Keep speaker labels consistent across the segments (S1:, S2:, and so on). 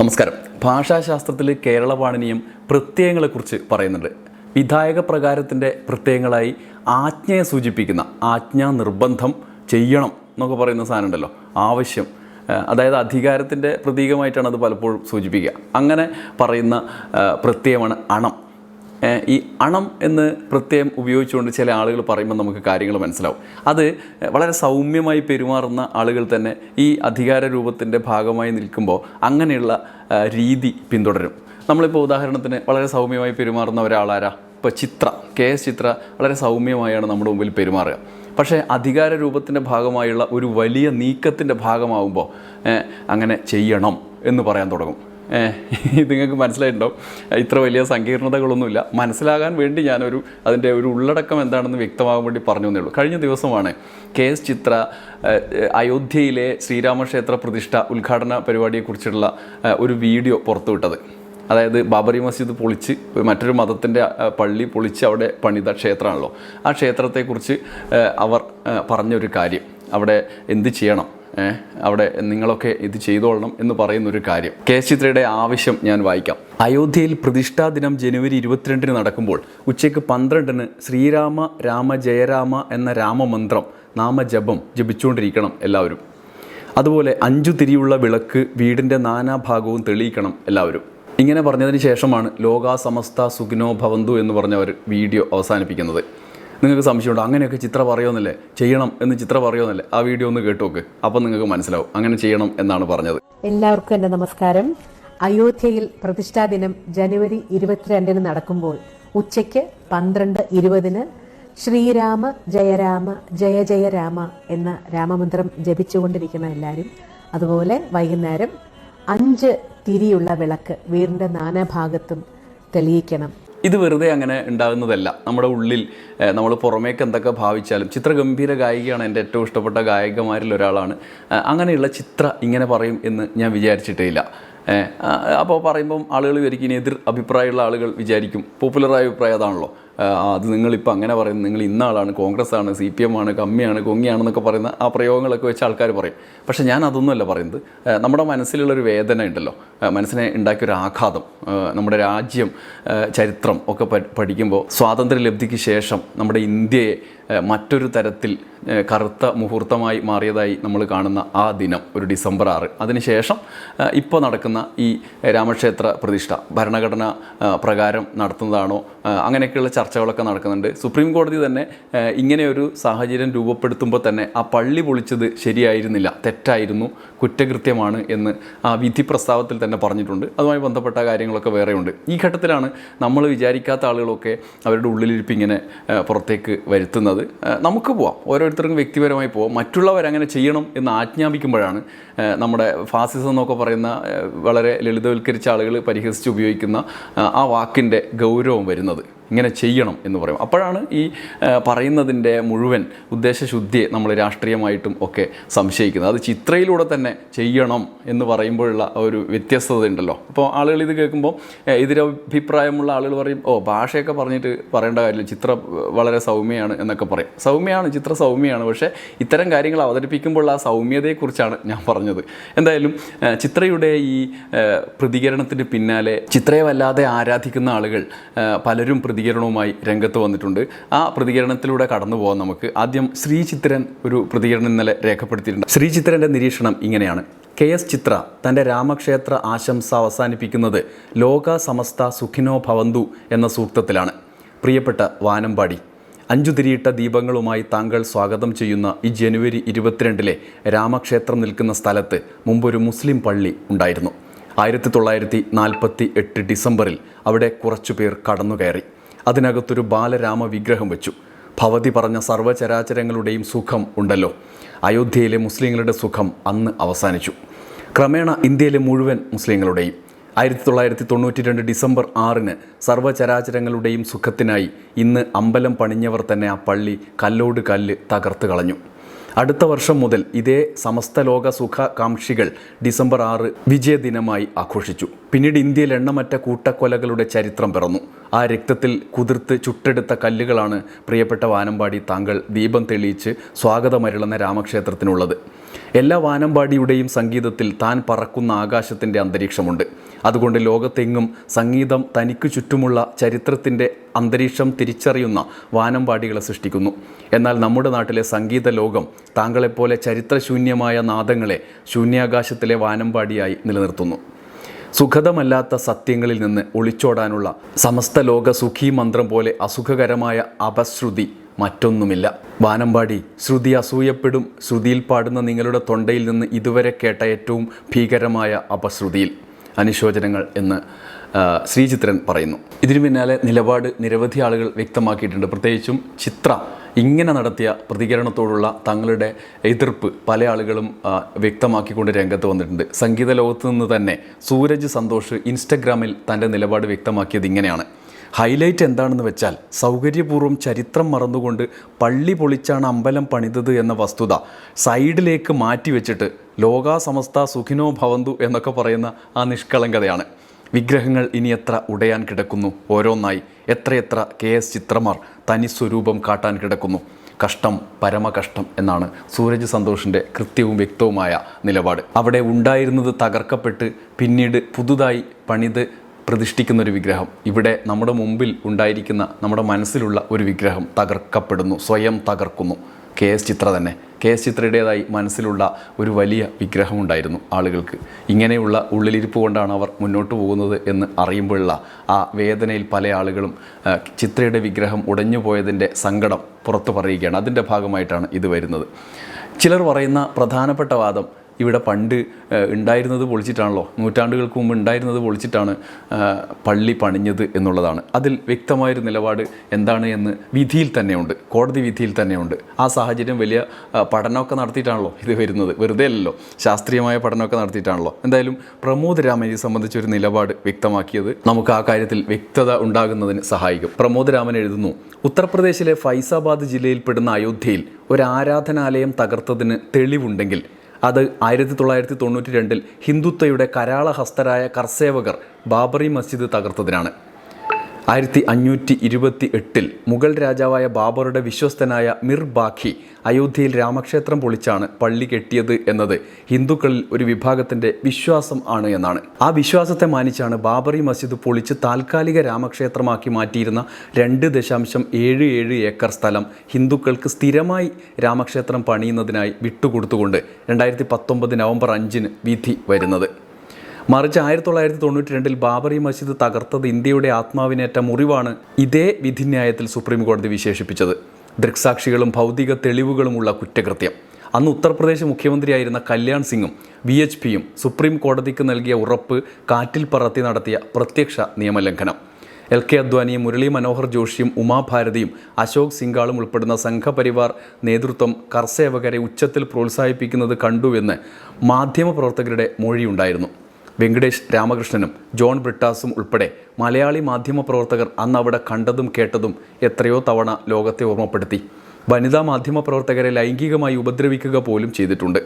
S1: നമസ്കാരം. ഭാഷാശാസ്ത്രത്തിൽ കേരള പാണിനിയും പ്രത്യയങ്ങളെക്കുറിച്ച് പറയുന്നുണ്ട്. വിധായക പ്രകാരത്തിന്റെ പ്രത്യയങ്ങളായി ആജ്ഞയെ സൂചിപ്പിക്കുന്ന ആജ്ഞാ നിർബന്ധം ചെയ്യണം എന്നൊക്കെ പറയുന്ന സാധനം ഉണ്ടല്ലോ ആവശ്യം അതായത് അധികാരത്തിന്റെ പ്രതീകമായിട്ടാണ് അത് പലപ്പോഴും സൂചിപ്പിക്കുക. അങ്ങനെ പറയുന്ന പ്രത്യയമാണ് അണം. ഈ അണം എന്ന് പ്രത്യയം ഉപയോഗിച്ചുകൊണ്ട് ചില ആളുകൾ പറയുമ്പോൾ നമുക്ക് കാര്യങ്ങൾ മനസ്സിലാവും. അത് വളരെ സൗമ്യമായി പെരുമാറുന്ന ആളുകൾ തന്നെ ഈ അധികാര രൂപത്തിന്റെ ഭാഗമായി നിൽക്കുമ്പോൾ അങ്ങനെയുള്ള രീതി പിന്തുടരും. നമ്മളിപ്പോൾ ഉദാഹരണത്തിന് വളരെ സൗമ്യമായി പെരുമാറുന്ന ഒരാളാരാ? ഇപ്പോൾ ചിത്ര കെ എസ് ചിത്ര വളരെ സൗമ്യമായാണ് നമ്മുടെ മുമ്പിൽ പെരുമാറുക. പക്ഷേ അധികാര രൂപത്തിന്റെ ഭാഗമായുള്ള ഒരു വലിയ നീക്കത്തിന്റെ ഭാഗമാവുമ്പോൾ അങ്ങനെ ചെയ്യണം എന്ന് പറയാൻ തുടങ്ങും. ഇത് നിങ്ങൾക്ക് മനസ്സിലായിട്ടുണ്ടാവും. ഇത്ര വലിയ സങ്കീർണതകളൊന്നുമില്ല. മനസ്സിലാകാൻ വേണ്ടി ഞാനൊരു അതിന്റെ ഒരു ഉള്ളടക്കം എന്താണെന്ന് വ്യക്തമാകാൻ വേണ്ടി പറഞ്ഞു എന്നേ ഉള്ളൂ. കഴിഞ്ഞ ദിവസമാണ് കെ എസ് ചിത്ര അയോധ്യയിലെ ശ്രീരാമക്ഷേത്ര പ്രതിഷ്ഠ ഉദ്ഘാടന പരിപാടിയെക്കുറിച്ചുള്ള ഒരു വീഡിയോ പുറത്തുവിട്ടത്. അതായത് ബാബറി മസ്ജിദ് പൊളിച്ച് മറ്റൊരു മതത്തിന്റെ പള്ളി പൊളിച്ച് അവിടെ പണിത ക്ഷേത്രമാണല്ലോ. ആ ക്ഷേത്രത്തെക്കുറിച്ച് അവർ പറഞ്ഞൊരു കാര്യം. അവിടെ എന്ത് ചെയ്യണം? അവിടെ നിങ്ങളൊക്കെ ഇത് ചെയ്തോളണം എന്ന് പറയുന്ന ഒരു കാര്യം. കെ ചിത്രയുടെ ആവശ്യം ഞാൻ വായിക്കാം. അയോധ്യയിൽ പ്രതിഷ്ഠാ ദിനം ജനുവരി ഇരുപത്തിരണ്ടിന് നടക്കുമ്പോൾ ഉച്ചയ്ക്ക് പന്ത്രണ്ടിന് ശ്രീരാമ രാമ ജയരാമ എന്ന രാമമന്ത്രം നാമജപം ജപിച്ചുകൊണ്ടിരിക്കണം എല്ലാവരും. അതുപോലെ അഞ്ചു തിരിയുള്ള വിളക്ക് വീടിന്റെ നാനാഭാഗവും തെളിയിക്കണം എല്ലാവരും. ഇങ്ങനെ പറഞ്ഞതിന് ശേഷമാണ് ലോകാ സമസ്ത സുഖിനോ ഭവന്തു എന്ന് പറഞ്ഞ ഒരു വീഡിയോ അവസാനിപ്പിക്കുന്നത്. നിങ്ങൾക്ക് സംശയമുണ്ടോ? അങ്ങനെയൊക്കെ ചിത്ര പറയുമെന്നല്ലേ? ചെയ്യണം എന്ന് ചിത്ര പറയുമെന്നല്ലേ? ആ വീഡിയോ ഒന്ന് കേട്ടു നോക്ക് അപ്പം നിങ്ങൾക്ക് മനസ്സിലാവും. അങ്ങനെ ചെയ്യണം എന്നാണ് പറഞ്ഞത്.
S2: എല്ലാവർക്കും എന്റെ നമസ്കാരം. അയോധ്യയിൽ പ്രതിഷ്ഠാ ദിനം ജനുവരി ഇരുപത്തിരണ്ടിന് നടക്കുമ്പോൾ ഉച്ചയ്ക്ക് പന്ത്രണ്ട് ഇരുപതിന് ശ്രീരാമ ജയരാമ ജയ ജയ രാമ എന്ന രാമമന്ത്രം ജപിച്ചുകൊണ്ടിരിക്കുന്ന എല്ലാവരും അതുപോലെ വൈകുന്നേരം അഞ്ച് തിരിയുള്ള വിളക്ക് വീടിന്റെ നാനാഭാഗത്തും തെളിയിക്കണം.
S1: ഇത് വെറുതെ അങ്ങനെ ഉണ്ടാകുന്നതല്ല. നമ്മുടെ ഉള്ളിൽ നമ്മൾ പുറമേക്ക് എന്തൊക്കെ ഭാവിച്ചാലും ചിത്ര ഗംഭീര ഗായികയാണ് എന്റെ ഏറ്റവും ഇഷ്ടപ്പെട്ട ഗായികമാരിൽ ഒരാളാണ്. അങ്ങനെയുള്ള ചിത്ര ഇങ്ങനെ പറയും എന്ന് ഞാൻ വിചാരിച്ചിട്ടേ ഇല്ല അപ്പോൾ പറയുമ്പം ആളുകൾ ഇനി എതിർ അഭിപ്രായമുള്ള ആളുകൾ വിചാരിക്കും. പോപ്പുലറായ അഭിപ്രായം അതാണല്ലോ. അത് നിങ്ങളിപ്പോൾ അങ്ങനെ പറയുന്നത്. നിങ്ങൾ ഇന്ന ആളാണ് കോൺഗ്രസ് ആണ് സി പി എം ആണ് കമ്മിയാണ് കൊങ്ങിയാണെന്നൊക്കെ പറയുന്ന ആ പ്രയോഗങ്ങളൊക്കെ വെച്ച് ആൾക്കാർ പറയും. പക്ഷേ ഞാൻ അതൊന്നുമല്ല പറയുന്നത്. നമ്മുടെ മനസ്സിലുള്ളൊരു വേദന ഉണ്ടല്ലോ. മനസ്സിനെ ഉണ്ടാക്കിയൊരു ആഘാതം. നമ്മുടെ രാജ്യം ചരിത്രം ഒക്കെ പഠിക്കുമ്പോൾ സ്വാതന്ത്ര്യ ലബ്ധിക്ക് ശേഷം നമ്മുടെ ഇന്ത്യയെ മറ്റൊരു തരത്തിൽ കറുത്ത മുഹൂർത്തമായി മാറിയതായി നമ്മൾ കാണുന്ന ആ ദിനം ഒരു ഡിസംബർ ആറ്. അതിനുശേഷം ഇപ്പോൾ നടക്കുന്ന ഈ രാമക്ഷേത്ര പ്രതിഷ്ഠ ഭരണഘടന പ്രകാരം നടത്തുന്നതാണോ അങ്ങനെയൊക്കെയുള്ള ചർച്ചകളൊക്കെ നടക്കുന്നുണ്ട്. സുപ്രീം കോടതി തന്നെ ഇങ്ങനെ ഇങ്ങനെയൊരു സാഹചര്യം രൂപപ്പെടുത്തുമ്പോൾ തന്നെ ആ പള്ളി പൊളിച്ചത് ശരിയായിരുന്നില്ല തെറ്റായിരുന്നു കുറ്റകൃത്യമാണ് എന്ന് ആ വിധി പ്രസ്താവത്തിൽ തന്നെ പറഞ്ഞിട്ടുണ്ട്. അതുമായി ബന്ധപ്പെട്ട കാര്യങ്ങളൊക്കെ വേറെയുണ്ട്. ഈ ഘട്ടത്തിലാണ് നമ്മൾ വിചാരിക്കാത്ത ആളുകളൊക്കെ അവരുടെ ഉള്ളിലിരിപ്പ് ഇങ്ങനെ പുറത്തേക്ക് വരുത്തുന്നത്. നമുക്ക് പോവാം. ഓരോരുത്തർക്കും വ്യക്തിപരമായി പോവാം. മറ്റുള്ളവർ അങ്ങനെ ചെയ്യണം എന്ന് ആജ്ഞാപിക്കുമ്പോഴാണ് നമ്മുടെ ഫാസിസം എന്നൊക്കെ പറയുന്ന വളരെ ലളിതവൽക്കരിച്ച ആളുകൾ പരിഹസിച്ച് ഉപയോഗിക്കുന്ന ആ വാക്കിന്റെ ഗൗരവം വരുന്നത്. ഇങ്ങനെ ചെയ്യണം എന്ന് പറയും. അപ്പോഴാണ് ഈ പറയുന്നതിന്റെ മുഴുവൻ ഉദ്ദേശശുദ്ധിയെ നമ്മൾ രാഷ്ട്രീയമായിട്ടും ഒക്കെ സംശയിക്കുന്നത്. അത് ചിത്രയിലൂടെ തന്നെ ചെയ്യണം എന്ന് പറയുമ്പോഴുള്ള ഒരു വ്യത്യസ്തത ഉണ്ടല്ലോ അപ്പോൾ ആളുകൾ ഇത് കേൾക്കുമ്പോൾ ഇതിരഭിപ്രായമുള്ള ആളുകൾ പറയും ഓ ഭാഷയൊക്കെ പറഞ്ഞിട്ട് പറയേണ്ട കാര്യമില്ല. ചിത്രം വളരെ സൗമ്യയാണ് എന്നൊക്കെ പറയും. സൗമ്യമാണ് ചിത്ര സൗമ്യമാണ് പക്ഷേ ഇത്തരം കാര്യങ്ങൾ അവതരിപ്പിക്കുമ്പോൾ ആ സൗമ്യതയെക്കുറിച്ചാണ് ഞാൻ പറഞ്ഞത്. എന്തായാലും ചിത്രയുടെ ഈ പ്രതികരണത്തിന് പിന്നാലെ ചിത്രയെ വല്ലാതെ ആരാധിക്കുന്ന ആളുകൾ പലരും പലരും പ്രതികരണവുമായി രംഗത്ത് വന്നിട്ടുണ്ട്. ആ പ്രതികരണത്തിലൂടെ കടന്നു പോകാൻ നമുക്ക് ആദ്യം ശ്രീ ചിത്രൻ ഒരു പ്രതികരണം ഇന്നലെ രേഖപ്പെടുത്തിയിട്ടുണ്ട്. ശ്രീ ശ്രീചിത്രന്റെ നിരീക്ഷണം ഇങ്ങനെയാണ്. കെ എസ് ചിത്ര തന്റെ രാമക്ഷേത്ര ആശംസ അവസാനിപ്പിക്കുന്നത് ലോക സമസ്ത സുഖിനോ ഭവന്തു എന്ന സൂക്തത്തിലാണ്. പ്രിയപ്പെട്ട വാനമ്പാടി അഞ്ചു തിരിയിട്ട ദീപങ്ങളുമായി താങ്കൾ സ്വാഗതം ചെയ്യുന്ന ഈ ജനുവരി ഇരുപത്തിരണ്ടിലെ രാമക്ഷേത്രം നിൽക്കുന്ന സ്ഥലത്ത് മുമ്പൊരു മുസ്ലിം പള്ളി ഉണ്ടായിരുന്നു. ആയിരത്തി തൊള്ളായിരത്തി നാൽപ്പത്തി എട്ട് ഡിസംബറിൽ അവിടെ കുറച്ചു പേർ കടന്നുകയറി. അതിനകത്തൊരു ബാലരാമ വിഗ്രഹം വെച്ചു. ഭവതി പറഞ്ഞ സർവചരാചരങ്ങളുടെയും സുഖം ഉണ്ടല്ലോ. അയോധ്യയിലെ മുസ്ലിങ്ങളുടെ സുഖം അന്ന് അവസാനിച്ചു. ക്രമേണ ഇന്ത്യയിലെ മുഴുവൻ മുസ്ലിങ്ങളുടെയും. ആയിരത്തി തൊള്ളായിരത്തി തൊണ്ണൂറ്റി രണ്ട് ഡിസംബർ ആറിന് സർവചരാചരങ്ങളുടെയും സുഖത്തിനായി ഇന്ന് അമ്പലം പണിഞ്ഞവർ തന്നെ ആ പള്ളി കല്ലോട് കല്ല് തകർത്ത് കളഞ്ഞു. അടുത്ത വർഷം മുതൽ ഇതേ സമസ്ത ലോക സുഖകാംക്ഷികൾ ഡിസംബർ ആറ് വിജയദിനമായി ആഘോഷിച്ചു. പിന്നീട് ഇന്ത്യയിൽ എണ്ണമറ്റ കൂട്ടക്കൊലകളുടെ ചരിത്രം പിറന്നു. ആ രക്തത്തിൽ കുതിർത്ത് ചുട്ടെടുത്ത കല്ലുകളാണ് പ്രിയപ്പെട്ട വാനമ്പാടി താങ്കൾ ദീപം തെളിയിച്ച് സ്വാഗതമരുളുന്ന രാമക്ഷേത്രത്തിനുള്ളത്. എല്ലാ വാനമ്പാടിയുടെയും സംഗീതത്തിൽ താൻ പറക്കുന്ന ആകാശത്തിന്റെ അന്തരീക്ഷമുണ്ട്. അതുകൊണ്ട് ലോകത്തെങ്ങും സംഗീതം തനിക്ക് ചുറ്റുമുള്ള ചരിത്രത്തിന്റെ അന്തരീക്ഷം തിരിച്ചറിയുന്ന വാനമ്പാടികളെ സൃഷ്ടിക്കുന്നു. എന്നാൽ നമ്മുടെ നാട്ടിലെ സംഗീത ലോകം താങ്കളെപ്പോലെ ചരിത്രശൂന്യമായ നാദങ്ങളെ ശൂന്യാകാശത്തിലെ വാനമ്പാടിയായി നിലനിർത്തുന്നു. സുഖതമല്ലാത്ത സത്യങ്ങളിൽ നിന്ന് ഒളിച്ചോടാനുള്ള സമസ്ത ലോക സുഖീ മന്ത്രം പോലെ അസുഖകരമായ അപശ്രുതി മറ്റൊന്നുമില്ല. വാനമ്പാടി ശ്രുതി അസൂയപ്പെടും. ശ്രുതിയിൽ പാടുന്ന നിങ്ങളുടെ തൊണ്ടയിൽ നിന്ന് ഇതുവരെ കേട്ട ഏറ്റവും ഭീകരമായ അപശ്രുതിയിൽ. അനുശോചനങ്ങൾ എന്ന് ശ്രീചിത്രൻ പറയുന്നു. ഇതിനു പിന്നാലെ നിലപാട് നിരവധി ആളുകൾ വ്യക്തമാക്കിയിട്ടുണ്ട്. പ്രത്യേകിച്ചും ചിത്ര ഇങ്ങനെ നടത്തിയ പ്രതികരണത്തോടുള്ള തങ്ങളുടെ എതിർപ്പ് പല ആളുകളും വ്യക്തമാക്കിക്കൊണ്ട് രംഗത്ത് വന്നിട്ടുണ്ട്. സംഗീത ലോകത്ത് നിന്ന് തന്നെ സൂരജ് സന്തോഷ് ഇൻസ്റ്റഗ്രാമിൽ തന്റെ നിലപാട് വ്യക്തമാക്കിയത് ഇങ്ങനെയാണ്. ഹൈലൈറ്റ് എന്താണെന്ന് വെച്ചാൽ സൗകര്യപൂർവം ചരിത്രം മറന്നുകൊണ്ട് പള്ളി പൊളിച്ചാണ് അമ്പലം പണിതത് എന്ന വസ്തുത സൈഡിലേക്ക് മാറ്റിവെച്ചിട്ട് ലോകാ സമസ്ത സുഖിനോ ഭവന്തു എന്നൊക്കെ പറയുന്ന ആ നിഷ്കളങ്കതയാണ്. വിഗ്രഹങ്ങൾ ഇനി എത്ര ഉടയാൻ കിടക്കുന്നു ഓരോന്നായി. എത്രയെത്ര കെ എസ് ചിത്രമാർ തനി സ്വരൂപം കാട്ടാൻ കിടക്കുന്നു. കഷ്ടം പരമകഷ്ടം എന്നാണ് സൂരജ് സന്തോഷിന്റെ കൃത്യവും വ്യക്തവുമായ നിലപാട്. അവിടെ ഉണ്ടായിരുന്നത് തകർക്കപ്പെട്ട് പിന്നീട് പുതുതായി പണിത് പ്രതിഷ്ഠിക്കുന്ന ഒരു വിഗ്രഹം. ഇവിടെ നമ്മുടെ മുമ്പിൽ ഉണ്ടായിരിക്കുന്ന നമ്മുടെ മനസ്സിലുള്ള ഒരു വിഗ്രഹം തകർക്കപ്പെടുന്നു. സ്വയം തകർക്കുന്നു. കെ എസ് ചിത്ര തന്നെ. കെ എസ് ചിത്രയുടേതായി മനസ്സിലുള്ള ഒരു വലിയ വിഗ്രഹം ഉണ്ടായിരുന്നു ആളുകൾക്ക്. ഇങ്ങനെയുള്ള ഉള്ളിലിരിപ്പ് കൊണ്ടാണ് അവർ മുന്നോട്ട് പോകുന്നത് എന്ന് അറിയുമ്പോഴുള്ള ആ വേദനയിൽ പല ആളുകളും ചിത്രയുടെ വിഗ്രഹം ഉടഞ്ഞു പോയതിന്റെ സങ്കടം പുറത്തു പറയുകയാണ്. അതിന്റെ ഭാഗമായിട്ടാണ് ഇത് വരുന്നത്. ചിലർ പറയുന്ന പ്രധാനപ്പെട്ട വാദം ഇവിടെ പണ്ട് ഉണ്ടായിരുന്നത് പൊളിച്ചിട്ടാണല്ലോ. നൂറ്റാണ്ടുകൾക്ക് മുമ്പ് ഉണ്ടായിരുന്നത് പൊളിച്ചിട്ടാണ് പള്ളി പണിഞ്ഞത് എന്നുള്ളതാണ്. അതിൽ വ്യക്തമായൊരു നിലപാട് എന്താണ് എന്ന് വിധിയിൽ തന്നെയുണ്ട്. കോടതി വിധിയിൽ തന്നെയുണ്ട്. ആ സാഹചര്യം വലിയ പഠനമൊക്കെ നടത്തിയിട്ടാണല്ലോ ഇത് വരുന്നത്. വെറുതെ അല്ലല്ലോ. ശാസ്ത്രീയമായ പഠനമൊക്കെ നടത്തിയിട്ടാണല്ലോ. എന്തായാലും പ്രമോദ് രാമനെ സംബന്ധിച്ചൊരു നിലപാട് വ്യക്തമാക്കിയത് നമുക്ക് ആ കാര്യത്തിൽ വ്യക്തത ഉണ്ടാകുന്നതിന് സഹായിക്കും. പ്രമോദ് രാമൻ എഴുതുന്നു ഉത്തർപ്രദേശിലെ ഫൈസാബാദ് ജില്ലയിൽപ്പെടുന്ന അയോധ്യയിൽ ഒരു ആരാധനാലയം തകർത്തതിന് തെളിവുണ്ടെങ്കിൽ അത് ആയിരത്തി തൊള്ളായിരത്തി തൊണ്ണൂറ്റി രണ്ടിൽ ഹിന്ദുത്വയുടെ കരാളഹസ്തരായ കർസേവകർ ബാബറി മസ്ജിദ് തകർത്തതിനാണ്. ആയിരത്തി അഞ്ഞൂറ്റി ഇരുപത്തി എട്ടിൽ മുഗൾ രാജാവായ ബാബറുടെ വിശ്വസ്തനായ മിർ ബാഖി അയോധ്യയിൽ രാമക്ഷേത്രം പൊളിച്ചാണ് പള്ളി കെട്ടിയത് എന്നത് ഹിന്ദുക്കളിൽ ഒരു വിഭാഗത്തിന്റെ വിശ്വാസം ആണ് എന്നാണ്. ആ വിശ്വാസത്തെ മാനിച്ചാണ് ബാബറി മസ്ജിദ് പൊളിച്ച് താൽക്കാലിക രാമക്ഷേത്രമാക്കി മാറ്റിയിരുന്ന രണ്ട് ദശാംശം ഏഴ് ഏഴ് ഏക്കർ സ്ഥലം ഹിന്ദുക്കൾക്ക് സ്ഥിരമായി രാമക്ഷേത്രം പണിയുന്നതിനായി വിട്ടുകൊടുത്തുകൊണ്ട് രണ്ടായിരത്തി പത്തൊമ്പത് നവംബർ അഞ്ചിന് വിധി വരുന്നത്. മറിച്ച് ആയിരത്തി തൊള്ളായിരത്തി തൊണ്ണൂറ്റി രണ്ടിൽ ബാബറി മസ്ജിദ് തകർത്തത് ഇന്ത്യയുടെ ആത്മാവിനേറ്റ മുറിവാണ് ഇതേ വിധിന്യായത്തിൽ സുപ്രീം കോടതി വിശേഷിപ്പിച്ചത്. ദൃക്സാക്ഷികളും ഭൗതിക തെളിവുകളുമുള്ള കുറ്റകൃത്യം. അന്ന് ഉത്തർപ്രദേശ് മുഖ്യമന്ത്രിയായിരുന്ന കല്യാൺ സിംഗും വി എച്ച് പിയും സുപ്രീം കോടതിക്ക് നൽകിയ ഉറപ്പ് കാറ്റിൽ പറത്തി നടത്തിയ പ്രത്യക്ഷ നിയമലംഘനം. എൽ കെ അദ്വാനിയും മുരളി മനോഹർ ജോഷിയും ഉമാഭാരതിയും അശോക് സിംഗാളും ഉൾപ്പെടുന്ന സംഘപരിവാർ നേതൃത്വം കർസേവകരെ ഉച്ചത്തിൽ പ്രോത്സാഹിപ്പിക്കുന്നത് കണ്ടുവെന്ന് മാധ്യമപ്രവർത്തകരുടെ മൊഴിയുണ്ടായിരുന്നു. വെങ്കടേഷ് രാമകൃഷ്ണനും ജോൺ ബ്രിട്ടാസും ഉൾപ്പെടെ മലയാളി മാധ്യമ പ്രവർത്തകർ അന്ന് അവിടെ കണ്ടതും കേട്ടതും എത്രയോ തവണ ലോകത്തെ ഓർമ്മപ്പെടുത്തി. വനിതാ മാധ്യമ പ്രവർത്തകരെ ലൈംഗികമായി ഉപദ്രവിക്കുക പോലും ചെയ്തിട്ടുണ്ട്.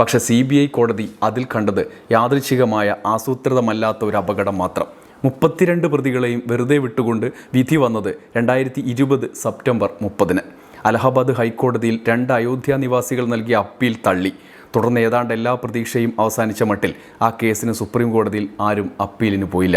S1: പക്ഷേ സി ബി ഐ കോടതി അതിൽ കണ്ടത് യാദൃച്ഛികമായ ആസൂത്രിതമല്ലാത്ത ഒരു അപകടം മാത്രം. മുപ്പത്തിരണ്ട് പ്രതികളെയും വെറുതെ വിട്ടുകൊണ്ട് വിധി വന്നത് രണ്ടായിരത്തി ഇരുപത് സെപ്റ്റംബർ മുപ്പതിന്. അലഹബാദ് ഹൈക്കോടതിയിൽ രണ്ട് അയോധ്യ നിവാസികൾ നൽകിയ അപ്പീൽ തള്ളി. തുടർന്ന് ഏതാണ്ട് എല്ലാ പ്രതീക്ഷയും അവസാനിച്ച മട്ടിൽ ആ കേസിന് സുപ്രീം കോടതിയിൽ ആരും അപ്പീലിന് പോയില്ല.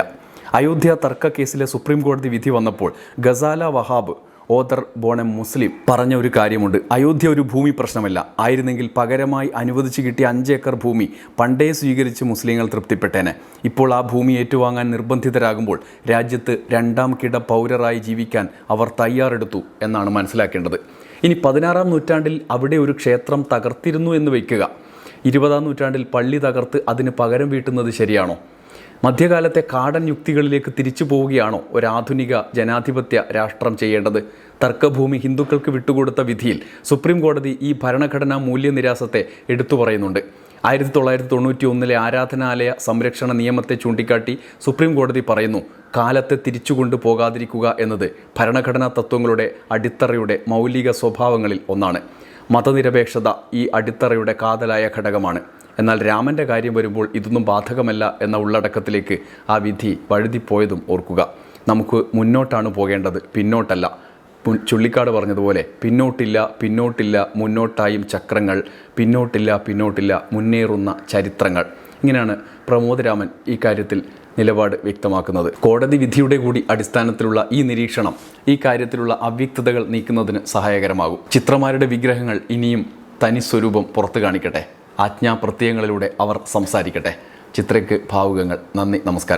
S1: അയോധ്യ തർക്ക കേസിലെ സുപ്രീം കോടതി വിധി വന്നപ്പോൾ ഗസാല വഹാബ് ഓദർ ബോണെ മുസ്ലിം പറഞ്ഞ ഒരു കാര്യമുണ്ട്. അയോധ്യ ഒരു ഭൂമി പ്രശ്നമല്ല. ആയിരുന്നെങ്കിൽ പകരമായി അനുവദിച്ചു കിട്ടിയ അഞ്ച് ഏക്കർ ഭൂമി പണ്ടേ സ്വീകരിച്ച് മുസ്ലിങ്ങൾ തൃപ്തിപ്പെട്ടേനെ. ഇപ്പോൾ ആ ഭൂമി ഏറ്റുവാങ്ങാൻ നിർബന്ധിതരാകുമ്പോൾ രാജ്യത്ത് രണ്ടാം കിട പൗരരായി ജീവിക്കാൻ അവർ തയ്യാറെടുത്തു എന്നാണ് മനസ്സിലാക്കേണ്ടത്. ഇനി പതിനാറാം നൂറ്റാണ്ടിൽ അവിടെ ഒരു ക്ഷേത്രം തകർത്തിരുന്നു എന്ന് വയ്ക്കുക. ഇരുപതാം നൂറ്റാണ്ടിൽ പള്ളി തകർത്ത് അതിന് പകരം വീട്ടുന്നത് ശരിയാണോ? മധ്യകാലത്തെ കാടൻ യുക്തികളിലേക്ക് തിരിച്ചു പോവുകയാണോ ഒരാധുനിക ജനാധിപത്യ രാഷ്ട്രം ചെയ്യേണ്ടത്? തർക്കഭൂമി ഹിന്ദുക്കൾക്ക് വിട്ടുകൊടുത്ത വിധിയിൽ സുപ്രീം കോടതി ഈ ഭരണഘടനാ മൂല്യനിരാസത്തെ എടുത്തു പറയുന്നുണ്ട്. ആയിരത്തി തൊള്ളായിരത്തി തൊണ്ണൂറ്റി ഒന്നിലെ ആരാധനാലയ സംരക്ഷണ നിയമത്തെ ചൂണ്ടിക്കാട്ടി സുപ്രീം കോടതി പറയുന്നു കാലത്തെ തിരിച്ചുകൊണ്ടു പോകാതിരിക്കുക എന്നത് ഭരണഘടനാ തത്വങ്ങളുടെ അടിത്തറയുടെ മൗലിക സ്വഭാവങ്ങളിൽ ഒന്നാണ്. മതനിരപേക്ഷത ഈ അടിത്തറയുടെ കാതലായ ഘടകമാണ്. എന്നാൽ രാമന്റെ കാര്യം വരുമ്പോൾ ഇതൊന്നും ബാധകമല്ല എന്ന ഉള്ളടക്കത്തിലേക്ക് ആ വിധി വഴുതിപ്പോയതും ഓർക്കുക. നമുക്ക് മുന്നോട്ടാണ് പോകേണ്ടത് പിന്നോട്ടല്ല. ചുള്ളിക്കാട് പറഞ്ഞതുപോലെ പിന്നോട്ടില്ല പിന്നോട്ടില്ല മുന്നോട്ടായും ചക്രങ്ങൾ പിന്നോട്ടില്ല പിന്നോട്ടില്ല മുന്നേറുന്ന ചരിത്രങ്ങൾ. ഇങ്ങനെയാണ് പ്രമോദ് രാമൻ ഈ കാര്യത്തിൽ നിലപാട് വ്യക്തമാക്കുന്നത്. കോടതി വിധിയുടെ കൂടി അടിസ്ഥാനത്തിലുള്ള ഈ നിരീക്ഷണം ഈ കാര്യത്തിലുള്ള അവ്യക്തതകൾ നീക്കുന്നതിന് സഹായകരമാകും. ചിത്രമാരുടെ വിഗ്രഹങ്ങൾ ഇനിയും തനി സ്വരൂപം പുറത്തു കാണിക്കട്ടെ. ആജ്ഞാപ്രത്യയങ്ങളിലൂടെ അവർ സംസാരിക്കട്ടെ. ചിത്രയ്ക്ക് ഭാവുകങ്ങൾ. നന്ദി നമസ്കാരം.